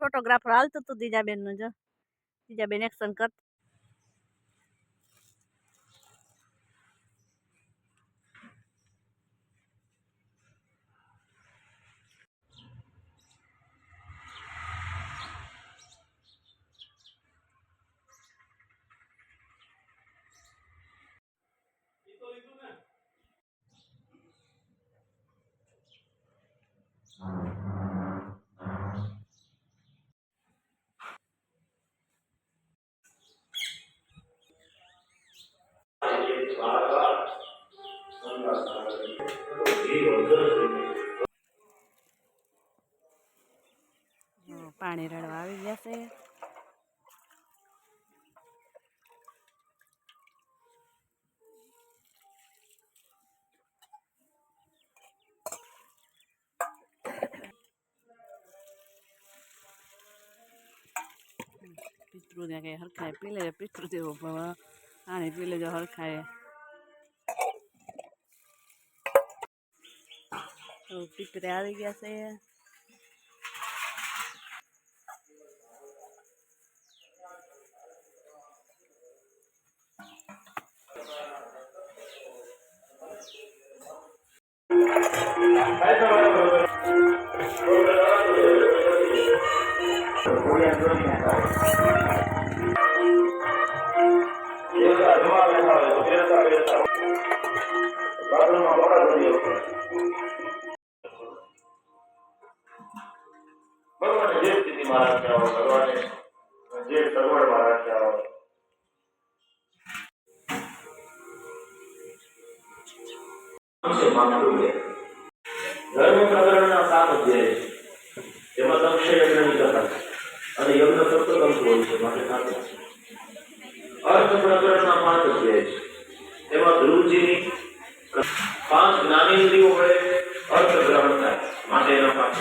Photographer હાલતું હતું દીજાબેનનું જો. દીજાબેન એક્શન કરતા જો પાણી રડવા આવી ગયા છે પિતૃ ને કઈ હરખાય પી લે પિતૃ જેવો ભવ પાણી પી લેજો હરખાય તો પિતરે આવી ગયા છે ભગવાને જે સ્થિતિમાં રાખ્યા હોય ભગવાને સાત અધ્યાય છે. દક્ષ યજ્ઞની કથા છે અને યજ્ઞ સપ્તતંત્ર હોય છે, માટે સાત અર્થ પ્રકરણના પાંચ અધ્યાય છે. એમાં ધ્રુવજીની પાંચ જ્ઞાનેન્દ્રિયો વડે અર્થ ગ્રહણ થાય, માટે એના પાંચ.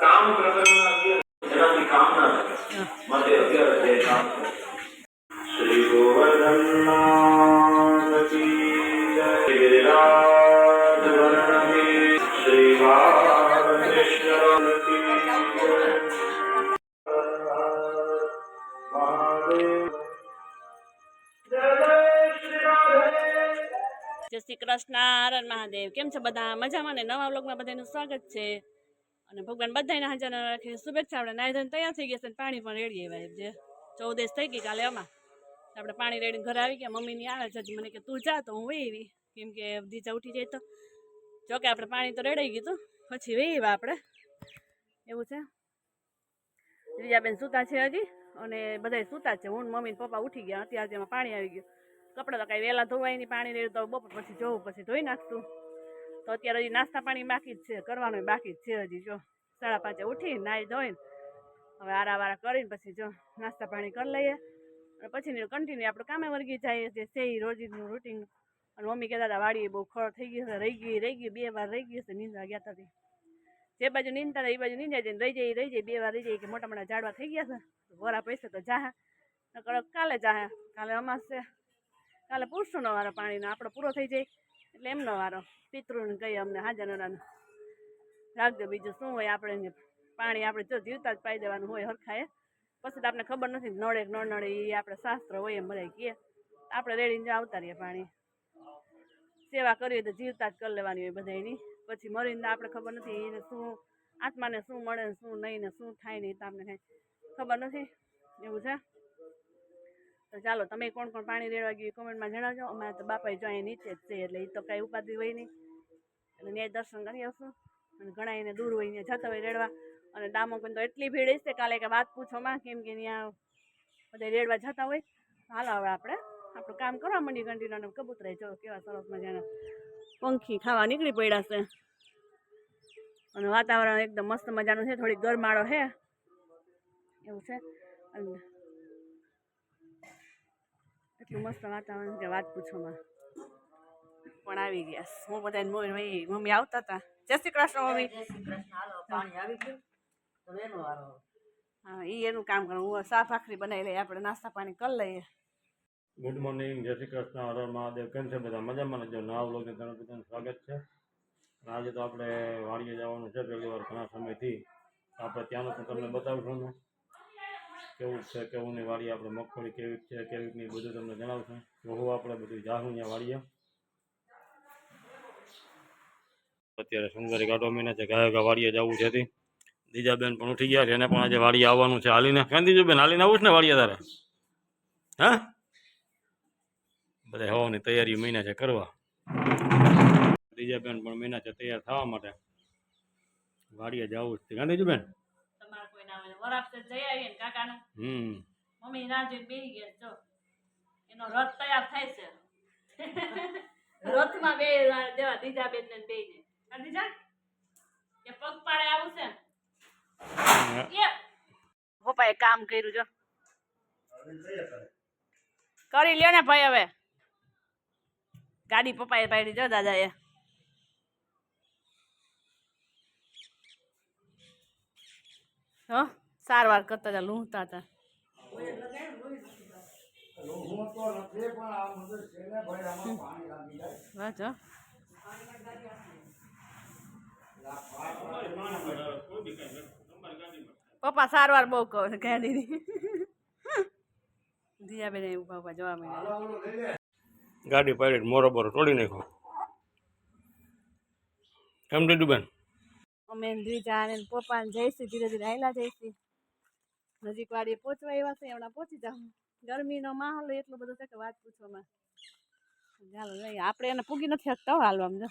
કામ પ્રકરણના કેમ છે બધા? મજામાં ને? નવા વ્લોગમાં બધાનું સ્વાગત છે. અને ભગવાન બધાને હાજર રાખે શુભેચ્છા. આપણે નાહી ધોઈને તૈયાર થઈ ગયા છે પાણી પણ રેડી આવ્યા જે ચૌદેશ થઈ ગઈ કાલે આમાં. આપણે પાણી રેડીને ઘરે આવી ગયા. મમ્મીની આવે છે મને કે તું જા તો હું વહીવી કેમ કે દીજા ઉઠી જાય તો. જોકે આપણે પાણી તો રેડાઈ ગયું પછી વહી આપણે. એવું છે. રીજાબેન સૂતા છે હજી. અને બધા સૂતા છે. હું મમ્મી પપ્પા ઉઠી ગયા. અત્યારે તેમાં પાણી આવી ગયું. કપડાં તો કાંઈ વહેલા ધોવાય નહીં. પાણી રેડું તો બપોર પછી જોવું, પછી ધોઈ નાખતું તો અત્યારે હજી નાસ્તા પાણી બાકી જ છે, કરવાનું બાકી જ છે હજી, જો. સાડા પાંચે ઉઠી, નાહી ધોઈને, હવે આરા વારા કરીને પછી જો નાસ્તા પાણી કરી લઈએ. અને પછી કન્ટિન્યુ આપણે કામે વર્ગી જાય જે છે એ રોજીનું રૂટીન અને મમ્મી કહેતા હતા વાડી બહુ ખળ થઈ ગઈ છે રહી ગઈ રહી ગઈ, બે વાર રહી ગઈ છે નીંદવા ગયા હતા જે બાજુ નીંદતા એ બાજુ નીંદાય જાય રહી જાય રહી જાય, બે વાર રહી જાય, કે મોટા મોટા ઝાડવા થઈ ગયા છે વરા પૈસે તો જાહે, નકર કાલે જાહે, કાલે અમાસ છે. કાલે પૂરશું નવારા પાણીનો, આપણો પૂરો થઈ જાય. એટલે એમનો વારો. પિતૃને કહીએ અમને હાજરનો રાખજો બીજું શું હોય આપણે પાણી આપણે જો જીવતા જ પાઈ દેવાનું હોય હરખાએ પછી તો આપણે ખબર નથી નળે ન નળે એ આપણે શાસ્ત્ર હોય એમ બધા કહે આપણે રેડીને આવતા રહીએ પાણી. સેવા કરીએ તો જીવતા જ કરી લેવાની હોય બધાની પછી મરીને આપણે ખબર નથી એને શું, આત્માને શું મળે ને શું નહીં ને શું થાય નહીં તો આપણે કાંઈ ખબર નથી. એવું છે? તો ચાલો, તમે કોણ કોણ પાણી રેડવા ગયું કોમેન્ટમાં જણાવજો. અમારે તો બાપા જો અહીંયા નીચે જ છે, એટલે એ તો કાંઈ ઉપાધિ હોય નહીં. એટલે ન્યાય દર્શન કરી આવશું. અને ઘણા એને દૂર હોય ત્યાં જતા હોય રેડવા. અને ડામોકન તો એટલી ભીડ હશે કાલે કે વાત પૂછોમાં કેમ કે ત્યાં બધા રેડવા જતા હોય. હાલો હવે આપણે આપણું કામ કરવા માંડી કંટીન્યુ અને કબૂતરાય જો કેવા સરસ મજાના પંખી ખાવા નીકળી પડ્યા છે. અને વાતાવરણ એકદમ મસ્ત મજાનું છે, થોડીક ગરમાળો છે. એવું છે. અને એટલું મસ્ત વાતાવરણ કે વાત પૂછોમાં. પણ આવી ગયા. હું બધા મમ્મી મમ્મી આવતા હતા. જય શ્રી કૃષ્ણ મમ્મી. હા એ એનું કામ કરું. હું સાફ ભાખરી બનાવી લઈએ આપણે નાસ્તા પાણી કરી લઈએ. ગુડ મોર્નિંગ જય શ્રી કૃષ્ણ. હર મહાદેવ. કેમ છે બધા? મજામાં જો નવા લોકો ઘણા બધાનું સ્વાગત છે. આજે તો આપણે વાડીએ જવાનું છે. પહેલી વાર ઘણા સમયથી. આપણે ત્યાંનું પણ તમને બતાવશું કેવું છે, કેવું નહીં વાડી આપણે મગફળી કેવી છે, કેવી નહીં બધું તમને જણાવશું. બહુ આપણે બધું જાહું ત્યાં વાડીએ. અત્યારે સુંદરી ગાડો મહિના છે ગાયો ગા વાડીએ જવું છે હતી દીજાબેન પણ ઉઠી ગયા છે, એને પણ આજે વાડીએ આવવાનું છે, હાલીને. ક્યાં દીજુબેન હાલીને આવું છે ને વાડીએ તારે? હા? બધા હવાની તૈયારી મહિના છે, કરવા. દીજાબેન પણ મહિના છે, તૈયાર થવા માટે. વાડીએ જવું છે. ગાંધીજીબેન તમારે કોઈ ના હોય વરાપસે જઈ આવીએ ને કાકાનું. મમ્મી રાહ જોઈ બેસી ગયા જો. એનો રથ તૈયાર થાય છે. રથમાં બે દેવા દીજા બેન ને બે ને દીજા કે પગ પાડે આવું છે એ. પપ્પાએ કામ કર્યું જો. કરી લ્યો ને ભાઈ હવે. ગાડી પપ્પાએ પાડી જો દાદાએ. હો? સારવાર કરતા હતા લૂંટતા હતા. જો. પપ્પા સારવાર બહુ કહો છે ગાડીની દિયાબેન એવું પપ્પા જોવા મળ્યા. ગાડી પાડી મોરો બોરો તોડી નાખો કેમ દીદુબેન? અમે દ્વિજા ને પપ્પા જઈશું ધીરે ધીરે આયલા જઈશું. નજીક વાડી પહોંચવા એવા છે હમણાં પહોંચી જાઉં. ગરમીનો માહોલ એટલો બધો છે કે વાત પૂછવામાં. ચાલો જઈએ આપણે એને પૂગી નથી શકતા હો હાલવા જો.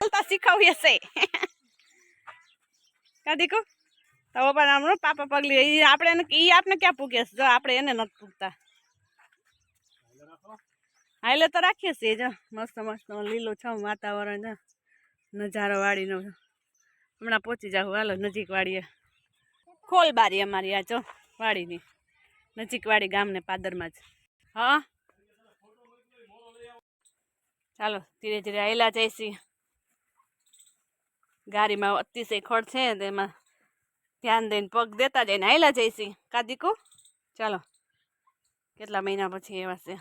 ચાલતા શીખવીએ છે. કાઢી કો તો પણ આમનો પાપા પગલી એ આપણે એને એ આપણે ક્યાં પૂગે છે? જો આપણે એને નથી પૂગતા. હાલે તો રાખીએ છીએ જો. મસ્ત મસ્ત લીલો છમ વાતાવરણ નજારો વાળીનો હમણાં પહોંચી જાવ હાલો નજીક વાડીએ ખોલ બારી અમારી આ જો વાડીની. નજીક વાડી ગામને પાદરમાં જ. હા? ચાલો, ધીરે ધીરે આવેલા જઈશી. ગાડીમાં અતિશય ખોડ છે તેમાં ધ્યાન દઈને પગ દેતા જઈને આવેલા જઈશી. કાદીકો ચાલો. કેટલા મહિના પછી એવા છે?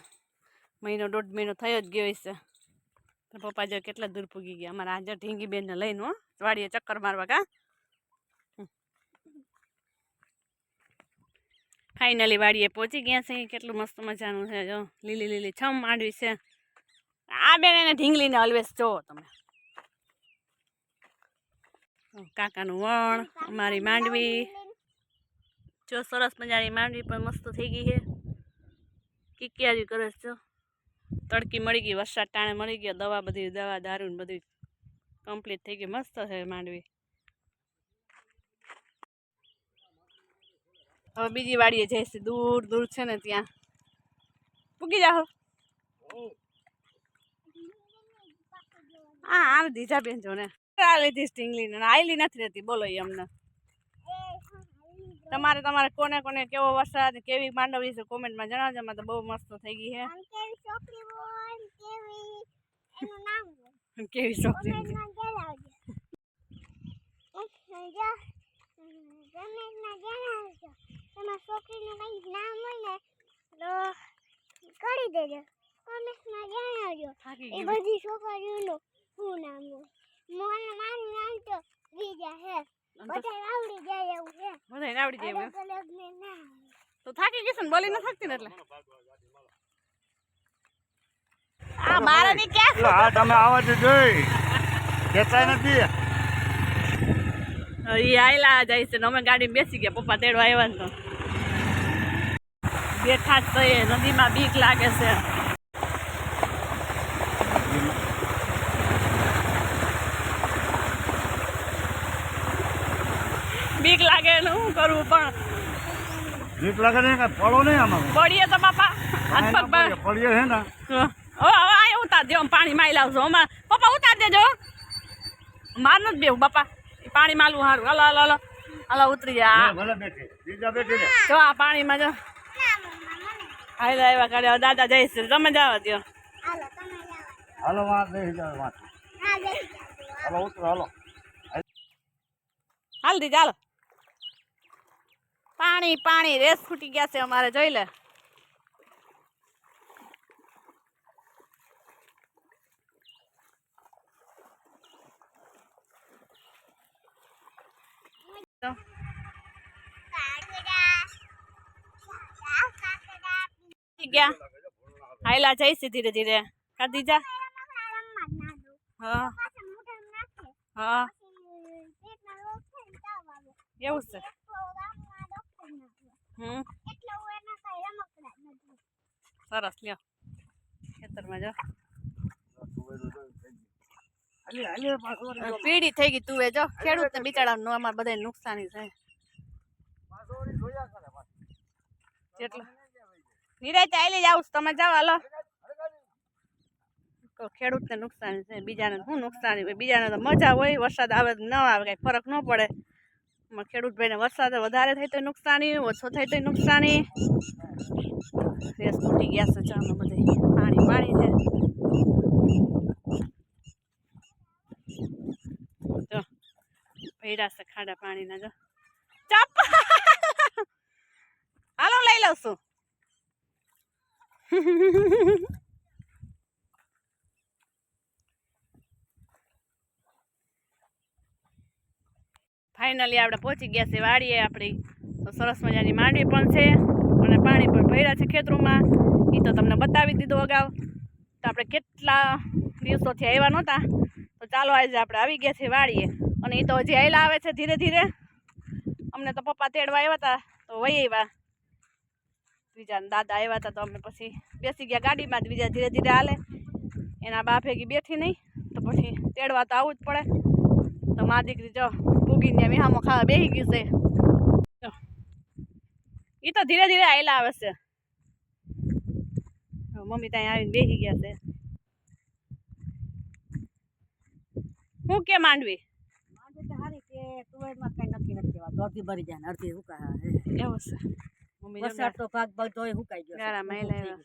મહિનો, દોઢ મહિનો થયો જ ગયો હશે. પપ્પા જો કેટલા દૂર પૂગી ગયા. અમારા આજે ઢીંગી બેનને લઈને વાડીએ ચક્કર મારવા કા? ફાઇનલી વાડીએ પહોંચી ગયા છે કેટલું મસ્ત મજાનું છે. જો, લીલી લીલી છમ માંડવી છે. આ બેન એને ઢીંગલીને ઓલવેઝ જોવો તમે. કાકાનું વણ, અમારી માંડવી. જો, સરસ મજાની માંડવી પણ મસ્ત થઈ ગઈ છે. કિકિયારી કરે છે, જો. તડકી મળી ગઈ, વરસાદ ટાણે મળી ગયો, દવા બધી, દવા દારૂ બધી કમ્પ્લીટ થઈ ગઈ. મસ્ત છે માંડવી. હવે બીજી વાડીએ જઈશું. દૂર દૂર છે ને ત્યાં. પૂગી જાઓ. હા આમ દીધા બેન જો ને. આ લીધી સ્ટીંગલી ને આયલી નથી રહેતી. બોલો ઈ અમને. તમારે તમારે કોને કોને કેવો વરસાદ, કેવી માંડવી છે કોમેન્ટમાં જણાવજો. એમાં તો બહુ મસ્ત થઈ ગઈ છે કેવી છોકરી છોકરી જણાવજો. તમારી છોકરીનું કંઈક નામ હોય ને તો કરી દેજો. કમેન્ટમાં જણાવજો. એ બધી છોકરીઓનું શું નામ હોય? મને મારું નામ તો બીજા છે. બધા આવડી જાય એવું છે. બધાને આવડી જાય નામ તો થાકી ગઈ છે ને? બોલી ન શકતી ને એટલે? આ મારાની ક્યાં હા તમે આવા જ જોઈ. કહેતા નથી. એ આયલા જાય છે ને? અમે ગાડી બેસી ગયા. પપ્પા તેડવા આવ્યા ને તો. બેઠા જ થઈએ. નદીમાં બીક લાગે છે. બીક લાગે ને શું કરવું પણ? બીક લાગે ને કઈ પડો નહીં આમાં. પડીએ તો બાપા. હાથ પગ બા- પડીએ હે ને. ઓ હવે આ ઉતાર દે પાણી માં લાવજો અમાર પપ્પા ઉતાર દેજો માર નથી બેવું બાપા. પાણી માલું સારું હલો હલો હલો. હલો ઉતરી જા. ભલે બેઠી. બીજા બેઠી જો આ પાણીમાં જો. હાલો આવ્યા કાઢ્યો દાદા જઈશ. તમે જાવ દો હાલો તમે જાઓ. હાલો વાં બેસી જાઓ વાં હા જઈ જાઓ હાલો ઉતરો હાલો. હાલ દી ચાલો પાણી પાણી રેસ ફૂટી ગયા છે અમારે જોઈ લે તો ગયા. હાયલા જઈશ ધીરે ધીરે. ખાધી જા. હા. હા. થાય એવું છે. તો હમ. સરસ લ્યો. ખેતરમાં જો. પીડી થઈ ગઈ તુવે જો. ખેડૂત ને બિચારા અમારે બધા નુકસાની છે જેટલું નિરાયતે આલી જાવ તમે જાઓ, હાલો. તો ખેડૂતને નુકસાન છે, બીજાને શું નુકસાની બીજાને તો મજા હોય, વરસાદ આવે ન આવે, કાંઈ ફરક ન પડે. એમાં ખેડૂત ભાઈને વરસાદ વધારે થાય તો નુકસાની, ઓછો થાય તો નુકસાની. રેસ તૂટી ગયા છે ચાલો બધે. પાણી પાણી છે. જો ભર્યા છે ખાડા પાણીના, જો. ચાપ હાલો, લઈ લઉં છું. ફાઇનલી આપણે પહોંચી ગયા છે વાડીએ આપણી. તો સરસ મજાની માંડવી પણ છે અને પાણી પણ ભર્યા છે ખેતરોમાં. એ તો તમને બતાવી દીધું અગાઉ. તો આપણે કેટલા દિવસોથી આવ્યા નહોતા. તો ચાલો આજે આપણે આવી ગયા છે વાડીએ. અને એ તો હજી આયલા આવે છે ધીરે ધીરે. અમને તો પપ્પા તેડવા આવ્યા હતા. તો વહી આવ્યા. બીજા દાદા આવ્યા હતા તો અમે પછી બેસી ગયા ગાડીમાં જ બીજા ધીરે ધીરે હાલે. એના બા ભેગી બેઠી નહીં તો પછી તેડવા તો આવવું જ પડે. તો મા દીકરી જો ભૂગીને વિહામો ખાવા બેસી ગયું છે. એ તો ધીરે ધીરે આવેલા આવે છે. મમ્મી ત્યાં આવીને બેસી ગયા છે. હું કે માંડવી? હારી કે તુવેરમાં કઈ નક્કી નથી અડધી ભરી જાય અડધી હુકાય એવું છે. વરસાદ તો ભાગ બધોય હુકાઈ ગયો છે. ગાળામાં ભૂભૂક એલા થઈ એવા.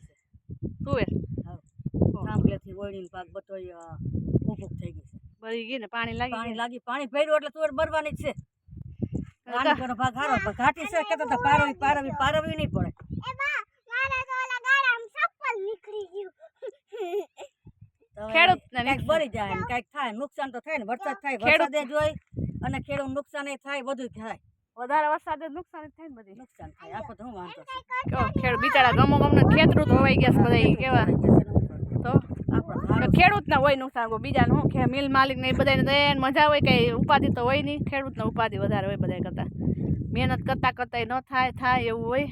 તુવેર ગયું થાંભલેથી ઓળીને પાક બધોય અ, ભૂભૂક થઈ ગઈ છે. ભરી ગઈ ને? પાણી લાગી પાણી લાગી પાણી ભર્યું એટલે તુવેર બરવાની જ છે. રાણીકોનો ભાગ હારો પણ ઘાટી છે. પારવી પારવી પારવી નહીં પડે. એ બા મારા તો ઓલા ગાળામાં ચપ્પલ નીકળી ગયું. તો હવે બળી જાય ને કાંઈક થાય નુકસાન તો થાય ને વરસાદ થાય ખેડૂત- વરસાદે જોઈ અને ખેડૂત નુકસાન થાય બધું થાય. વધારે વરસાદ નુકસાન થાય ને બધી. નુકસાન થાય આખો તો વાંધો ખેડ બિચારા ગમો ગમનો ખેતરું ધોવાઈ ગયા બધા કેવા? તો ખેડૂત તો હોય નુકસાન બીજા શું કે મિલ માલિક ને બધાને તો મજા હોય કઈ ઉપાધિ તો હોય નહીં ખેડૂતને ઉપાધિ વધારે હોય બધા કરતા. મહેનત કરતા કરતા ન થાય થાય એવું હોય.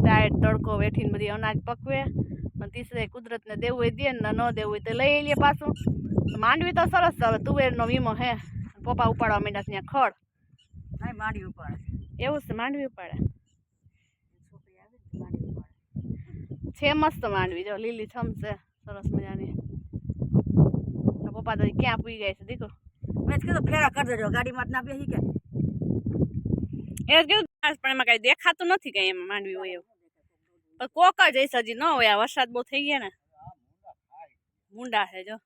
ટાયર તડકો વેઠીને બધી અનાજ પકવે અને તીસરે કુદરતને દેવું હોય દે ને ન દેવું હોય તો લઈ લઈએ પાછું. માંડવી તો સરસ હવે તુવેરનો વીમો હે પપ્પા ઉપાડવા માંડ્યા ત્યાં ખડ. નહીં માંડી ઉપાડે. એવું છે માંડવી ઉપાડે? છોકરી આવે ને માંડી ઉપાડે. છે મસ્ત માંડવી જો લીલી છમ છે સરસ મજાની. પપ્પા તો ક્યાં પૂઈ ગયા છે દીકરો? મેં કીધું ફેરા કરી દેજો ગાડીમાં ના બેસી કે. એ કીધું પણ એમાં કઈ દેખાતું નથી કઈ એમાં માંડવી હોય એવું. પણ કોક જ હશે હજી ન હોય આ વરસાદ બહુ થઈ ગયા ને. મુંડા છે જો.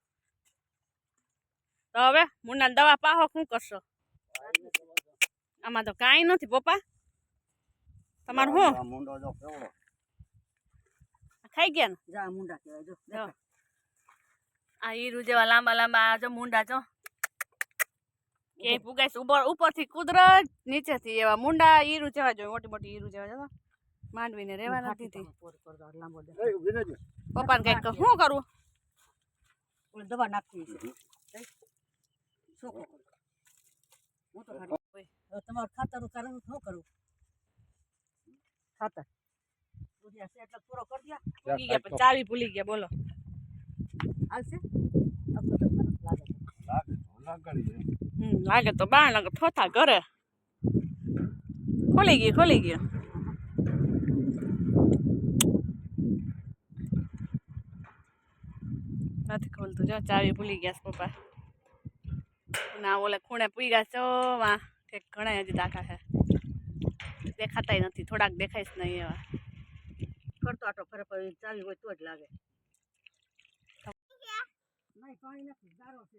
તો હવે મુંડા દવા પાહો શું કરશો? આમાં તો કાંઈ નથી પપ્પા. તમારું શું જો ખાઈ ગયા ને? જા મુંડા કહેવાય જો જો. આ હીરું જેવા લાંબા લાંબા આ જો મુંડા જો. એ પુગાય ઉપર ઉપરથી કુદરત નીચેથી એવા મુંડા હીરું જેવા જોઈએ મોટી મોટી હીરું જેવા જો. માંડવીને રેવા નથી. દીધી પોર તો લાંબો દે એ ઊભી રહેજો. પપ્પાને કંઈક શું કરું? ઓલી દવા નાખવી તમારું ખાતર કારણ શું કરું? ખાતર. એટલે પૂરો કરી ભૂલી ગયા ચાવી ભૂલી ગયા બોલો. ખરાબ લાગે તો બાર લાગે થોથા ઘરે. ખોલી ગઈ ખોલી ગઈ નથી ખોલતું જો ચાવી ભૂલી ગયા પપ્પા. ના ઓલે ખૂણે પૂઈ ગયા છો વા ઠેક ઘણા હજી દાખા છે. દેખાતાય નથી થોડાક દેખાઈશ નહીં એવા. કરતો આટો ફરે પણ ચાવી હોય તો જ લાગે. નહીં પાણી નથી ગારો છે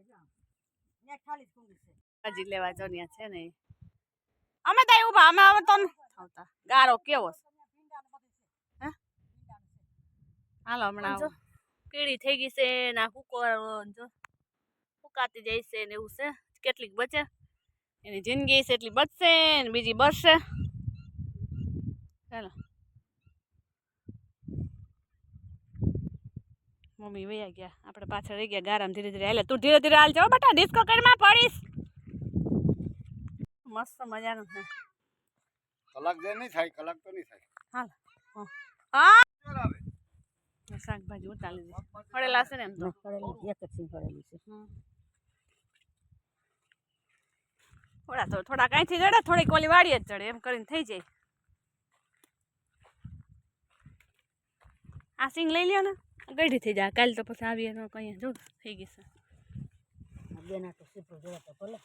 ને ખાલી કુંડી છે. હજી લેવા જોનિયા છે ને. અમે તો ઊભા અમે હવે તો આવતા ગારો કેવો છે? હે? હાલો હમણાં. કીડી થઈ ગઈ છે ના હુકો જો હુકાતી જાય છે ને એવું છે. કેટલીક બચે. એની જિંદગી છે એટલી બચશે ને બીજી બચશે. ચાલો. મમ્મી વૈયા ગયા. આપણે પાછળ રહી ગયા ગારામ ધીરે ધીરે. હાલે તું ધીરે ધીરે હાલ જાવ બેટા ડિસ્કો કરમાં પડીશ. મસ્ત મજાનું છે. કલાક જે નહીં થાય કલાક તો નહીં થાય. હાલ હા. શાકભાજી ઉતારી લીધી પડેલા છે ને એમ તો. કરેલી એક જ કરેલી છે હમ. થોડા તો થોડા કાંઈથી ચડે થોડીક ઓલી વાડીએ જ ચડે એમ કરીને થઈ જાય. આ સિંગ લઈ લ્યો ને. ગઢી થઈ જાય કાલે તો પછી આવીએ તો કહીએ જો થઈ ગઈ છે. આ તો સીપો જોવા તો ભલે.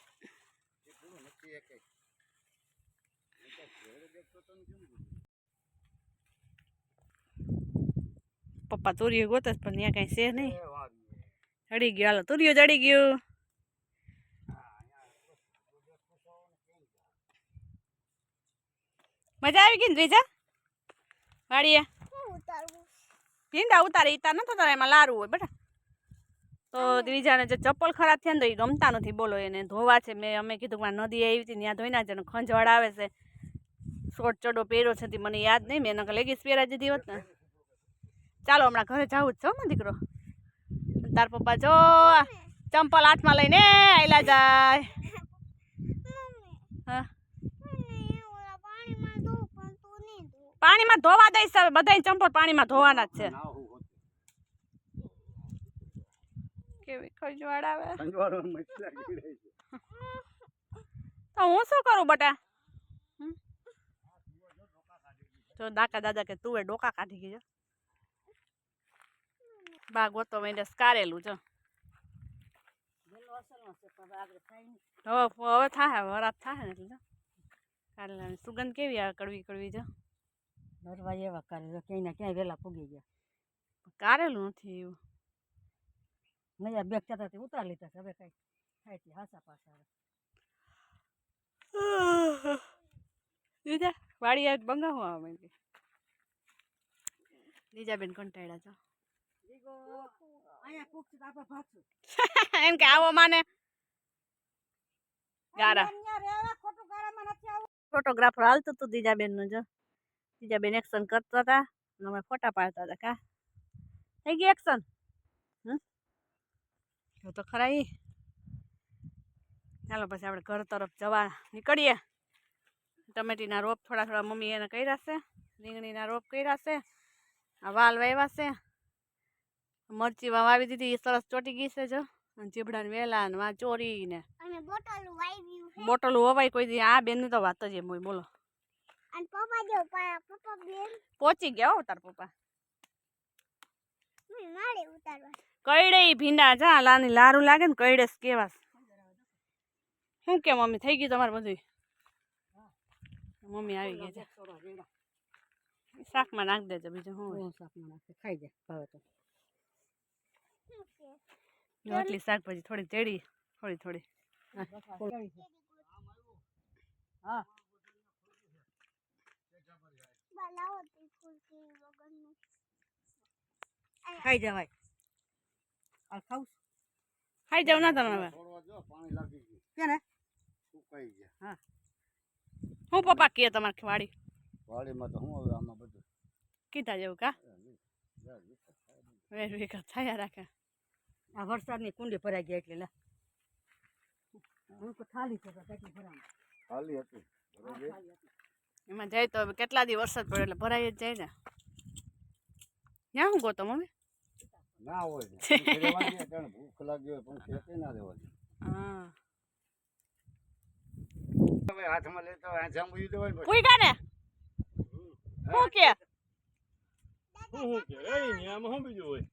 પપ્પા તુરિયો ગોતે પણ ત્યાં કાંઈ છે નહીં. ચડી ગયો હાલો તુરિયો ચડી ગયું. મજા આવી ગઈ ને દ્વિજા વાળીએ ભીંડા ઉતારે ઈતા નતો તારે એમાં લારું હોય બેટા. તો ત્રીજાને જે ચપ્પલ ખરાબ થયા ને તો એ ગમતા નથી બોલો એને ધોવા છે. મેં અમે કીધું કે નદી આવી હતી ત્યાં ધોઈ નાખજે ને ખંજવાળ આવે છે. શોર્ટ ચડો પહેર્યો છે તે મને યાદ નહીં મેં એને લેગીસ પહેરા દીધી હોત ને. ચાલો હમણાં ઘરે જવું જ છો ને દીકરો. તાર પપ્પા જો ચંપલ હાથમાં લઈને આયલા જાય. હા મને ઓલા પાણીમાં ધોવું પણ તું નહીં ધોવું પાણીમાં ધોવા દઈશ હવે બધાય ચંપલ પાણીમાં ધોવાના જ છે. હું કેવી ખંજવાળ આવે? છે. તો હું શું કરું બટા? જો દાકા દાદા કે તું ડોકા કાઢી ગયો. બા ગોતો મેં સ્કારેલું જો. છે પણ હવે થાય વરાપ થાય ને એટલે જો. સુગંધ કેવી આવે કડવી કડવી જો. નરવા એવા કરે તો ક્યાંય ને ક્યાંય વેલા પૂગી ગયા. કારેલું નથી એવું. નયા બેગ ચાતાથી તે ઉતાર લીધા છે હવે કઈ થાય છે હાસા પાસા દીધા વાડી આજ બંગાવું આવે મેં બીજા બેન કંટાળ્યા છો. છે તો એમ કે આવો માને. ગારા. ફોટોગ્રાફર હાલતું હતું દીજાબેનનું જો. દીજાબેન એક્શન કરતા હતા અને અમે ફોટા પાડતા હતા કા થઈ ગઈ એક્શન હમ તો ખરા ઈ ચાલો પછી આપણે ઘર તરફ જવા નીકળીએ ટમેટીના રોપ થોડા થોડા મમ્મી એને કર્યા છે રીંગણીના રોપ કર્યા છે આ વાલ વાવ્યા છે મરચી વાવી દીધી એ સરસ ચોટી ગઈ છે જો. અને ચીબડાને વેલા ને વા ચોરી ને. બોટલ વાવ્યું કોઈ દી. આ બેન તો વાત જ એમ હોય બોલો. અને પપ્પા જો પપ્પા બેન. પહોંચી ગયા હો તાર પપ્પા. મારે ઉતારવા. કઈડે ભીંડા? જા લાની લારું લાગે ને કઈડે કેવા શું કે મમ્મી થઈ ગયું તમારે બધું મમ્મી આવી ગઈ છે. શાકમાં નાખ દેજો બીજું શું શાકમાં નાખે? ખાઈ જાય ભાવે તો. શું આટલી શાકભાજી થોડી ચડી થોડી થોડી. હા બા લાવો તે ફૂલકી વગરનું ખાઈ જવાય. આ ખાઉં છે? ખાઈ જાવ ના તમે હવે. છોડવા જો પાણી લાગી ગયું. કે ને સુકાઈ ગયા? હું. પપ્પા કહે તમારે વાડી? વાડીમાં તો શું હવે આમાં બધું. કીધા જેવું કા? વેર વિકત થયા રાખે. આ વરસાદની કુંડી ભરાઈ ગયા એટલે લે. હું. ખાલી હતી. બરોબર એમાં જાય તો કેટલા દી વરસાદ પડે એટલે ભરાઈ જ જાય ને. ત્યાં શું ગોતો મમ્મી? ના હોય ને. રહેવાની ભૂખ લાગી હોય પણ એકેય ના દેવાની હા. હવે હાથમાં લેતો હાથમાં મૂકી દેવાય ને પછી. હું ને? હું કે? કે? રહી આમાં શું બીજું હોય?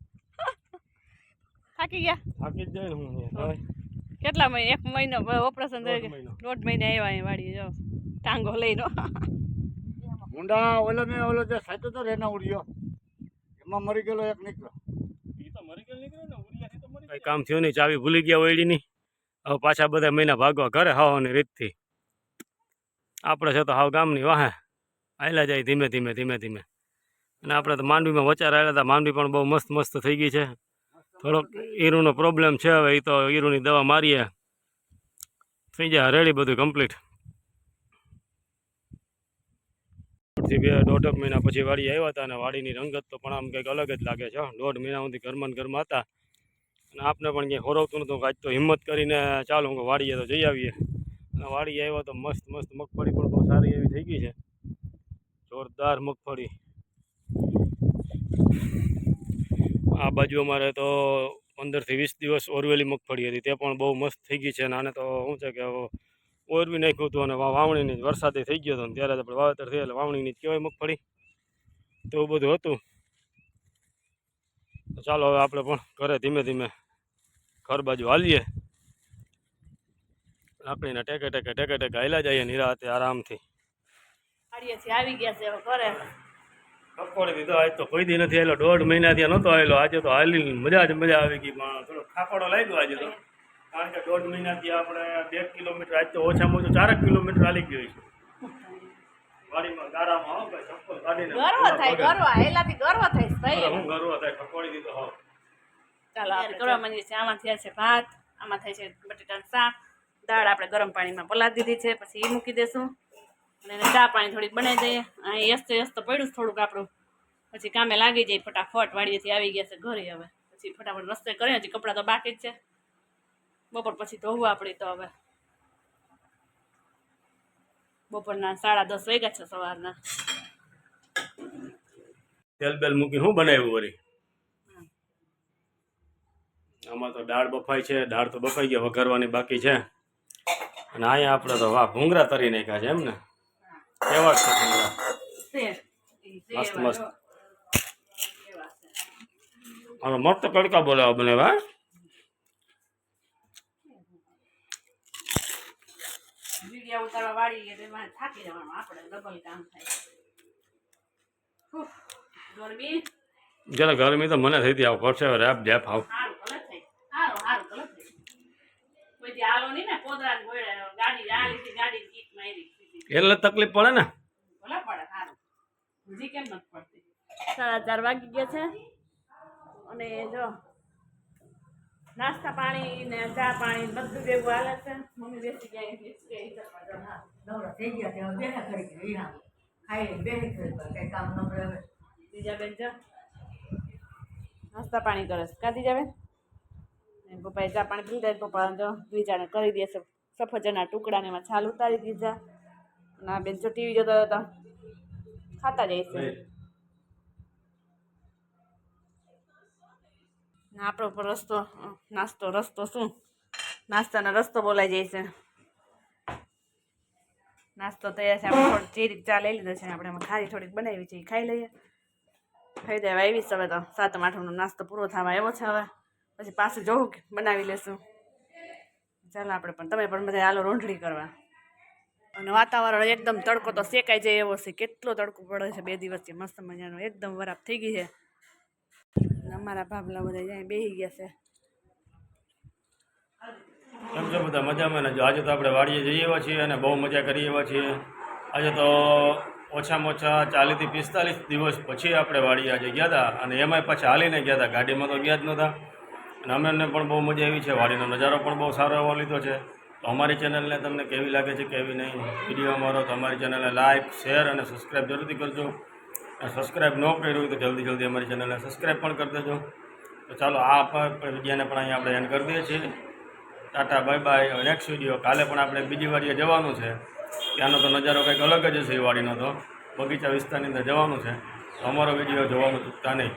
થાકી ગયા? થાકી જાય ને હું ને કેટલા મહિના એક મહિનો ઓપરેશન થઈ દોઢ ગયું મહિનો. દોઢ મહિને આવ્યા અહીં વાડી જો. ટાંગો લઈને. મુંડા ઓલો મેં ઓલો જે સાચો તો રેના ઉડ્યો. એમાં મરી ગયેલો એક નીકળ્યો. કઈ કામ થયું નહીં, ચાવી ભૂલી ગયા ઓયડી ની. હવે પાછા બધા મહિના ભાગવા ઘરે હાવાની રીતથી. આપણે છે તો હાવ ગામની વાહે આયલા જાય ધીમે ધીમે ધીમે ધીમે. અને આપણે તો માંડવીમાં વચાર આવેલા હતા માંડવી પણ બહુ મસ્ત મસ્ત થઈ ગઈ છે. થોડોક ઈરુનો પ્રોબ્લેમ છે હવે, એ તો ઈરુની દવા મારીએ. થઈ જાય, રેડી બધું કમ્પ્લીટ દોઢથી બે દોઢ મહિના પછી વાડી આવ્યા હતા અને વાડીની રંગત તો પણ આમ કંઈક અલગ જ લાગે છે. દોઢ મહિના સુધી ઘરમાં ઘરમાં હતા. અને આપને પણ ક્યાંય હોરવતું નહોતું કે આજ તો હિંમત કરીને ચાલો, હું વાડીએ તો જઈ આવીએ. અને વાડીએ આવ્યો તો મસ્ત મસ્ત મગફળી પણ બહુ સારી એવી થઈ ગઈ છે. જોરદાર મગફળી. આ બાજુ અમારે તો પંદરથી વીસ દિવસ ઓરવેલી મગફળી હતી. તે પણ બહુ મસ્ત થઈ ગઈ છે. અને આને તો શું છે કે ઓરવી નાખ્યું હતું અને વાવણીની વરસાદે થઈ ગયો હતો. ત્યારે આપણે વાવેતર એટલે વાવણીની જ કહેવાય મગફળી. તો બધું હતું. ચાલો, હવે આપણે પણ ઘરે ધીમે ધીમે ઘર બાજુ હાલીએ. લાકડીને ટેકે ટેકે ટેકે ટેકે હાલા જઈએ નિરાતે આરામથી. આવી ગયા છે ઘરે. કપોડી દીધો આજ તો કોઈ દી નથી આવેલો દોઢ મહિનાથી નહોતો આવેલો આજે તો હાલી મજા જ મજા આવી ગઈ પણ થોડો ખાપડો લાગ્યો આજે તો. કારણ કે દોઢ મહિનાથી આપણે બે કિલોમીટર આજ તો ઓછામાં ઓછું ચારક કિલોમીટર હાલી ગયું છે. વાડીમાં ગારામાં હો ભાઈ ચપ્પલ કાઢીને. ગર્વ થાય ગર્વ એલાથી ગર્વ થાય ભાઈ હું ગર્વ થાય ખપોડી દીધો હો ચાલો આપણે કરવા માંડીએ છીએ. આમાં થયા છે ભાત આમાં થાય છે બટેટાનું શાક. દાળ આપણે ગરમ પાણીમાં પલાળી દીધી છે પછી એ મૂકી દઈશું અને એને ચા પાણી થોડીક બનાવી દઈએ. અહીં યસ્ત યસ્ત પડ્યું થોડુંક આપણું. પછી કામે લાગી જાય ફટાફટ વાડીએથી આવી ગયા છે ઘરે હવે. પછી ફટાફટ રસ્તે કરીએ હજી કપડાં તો બાકી જ છે. બપોર પછી ધોવું આપણી તો હવે. બપોરના સાડા દસ વાગ્યા છે સવારના. તેલ બેલ મૂકી શું બનાવ્યું વળી? આમાં તો દાળ બફાઈ છે દાળ તો બફાઈ ગયા વઘારવાની બાકી છે. અને અહીંયા આપણે તો વાહ ભૂંગરા તરી નાખ્યા છે એમ ને? કેવા છે ભૂંગરા મસ્ત મસ્ત. હવે મસ્ત કડકા બોલાવો બને વા વીડિયો ઉતારવા વાળી એટલે એમાં થાકી જવાનું આપણે ડબલ કામ થાય. ગરમી. જરા ગરમી તો મને થઈ હતી આવ પડશે રેપ જેપ આવ સારું કલર થઈ સારું સારું કલર થઈ કોઈ દી આલો નહીં ને પોદરા ને ગોળે ગાડી આ લીધી ગાડી કીટ મારી એટલે તકલીફ પડે ને? ભલે પડે સારું. હજી કેમ નથી પડતી? સાડા ચાર વાગી ગયા છે. અને જો નાસ્તા પાણી ને ચા પાણી બધું ભેગું હાલે છે. મમ્મી બેસી ગયા બેસી ગયા નવરા થઈ ગયા ત્યાં બેઠા કરી કે ખાઈ બેઠી કરી કઈ કામ ન પડે બીજા બેન જો. નાસ્તા પાણી કરે છે. કાઢી જાવે ને પપ્પાએ ચા પાણી પી પપ્પા બીજાને કરી દે છે. સફરજનના ટુકડાને એમાં છાલ ઉતારી દીધા. અને આ બેન જો ટીવી જોતા હતા ખાતા જાય છે. આપણો પર રસ્તો, નાસ્તો, રસ્તો શું? નાસ્તાનો રસ્તો બોલાઈ જાય છે. નાસ્તો તૈયાર છે. આપણે થોડી ચીરીક ચા લઈ લીધો છે. આપણે એમાં ખારી થોડીક બનાવી છે. ખાઈ લઈએ. ખાઈ દેવા આવી છે હવે તો. સાતમ, આઠમનો નાસ્તો પૂરો થવા આવ્યો છે હવે. પછી પાછું જોઉં કે બનાવી લેશું. ચાલો આપણે પણ, તમે પણ બધા હાલો રોંઢળી કરવા. અને વાતાવરણ એકદમ તડકો તો શેકાઈ જાય એવો છે. કેટલો તડકો પડે છે બે દિવસથી. મસ્ત મજાનો. એકદમ વરાપ થઈ ગઈ છે. અમારા ભાભલા બધા જાય બેસી ગયા છે. છો બધા? મજામાં ને? જો આજે તો આપણે વાડીએ જઈએ એવા છીએ અને બહુ મજા કરીએ એવા છીએ. આજે તો ઓછામાં ઓછા ચાલીસથી પિસ્તાલીસ દિવસ પછી આપણે વાડીએ આજે ગયા હતા. અને એમાંય પાછા હાલીને ગયા હતા. ગાડીમાં તો ગયા જ નહોતા. અને અમને પણ બહુ મજા આવી છે, વાડીનો નજારો પણ બહુ સારો એવો લીધો છે. તો અમારી ચેનલને તમને કેવી લાગે છે, કેવી નહીં, વીડિયો અમારો, તો અમારી ચેનલને લાઇક શેર અને સબસ્ક્રાઈબ જરૂરથી કરજો. અને સબસ્ક્રાઈબ ન કર્યું હોય તો જલ્દી જલ્દી અમારી ચેનલને સબસ્ક્રાઈબ પણ કરી દેજો. તો ચાલો આ વિડીયોને પણ અહીંયા આપણે એન્ડ કરી દઈએ છીએ. ટાટા બાય બાય હવે નેક્સ્ટ વીડિયો, કાલે પણ આપણે બીજી વાડીએ જવાનું છે. ત્યાંનો તો નજારો કંઈક અલગ જ હશે એ વાડીનો તો. બગીચા વિસ્તારની અંદર જવાનું છે. તો અમારો વીડિયો જોવાનું ચૂકતા નહીં.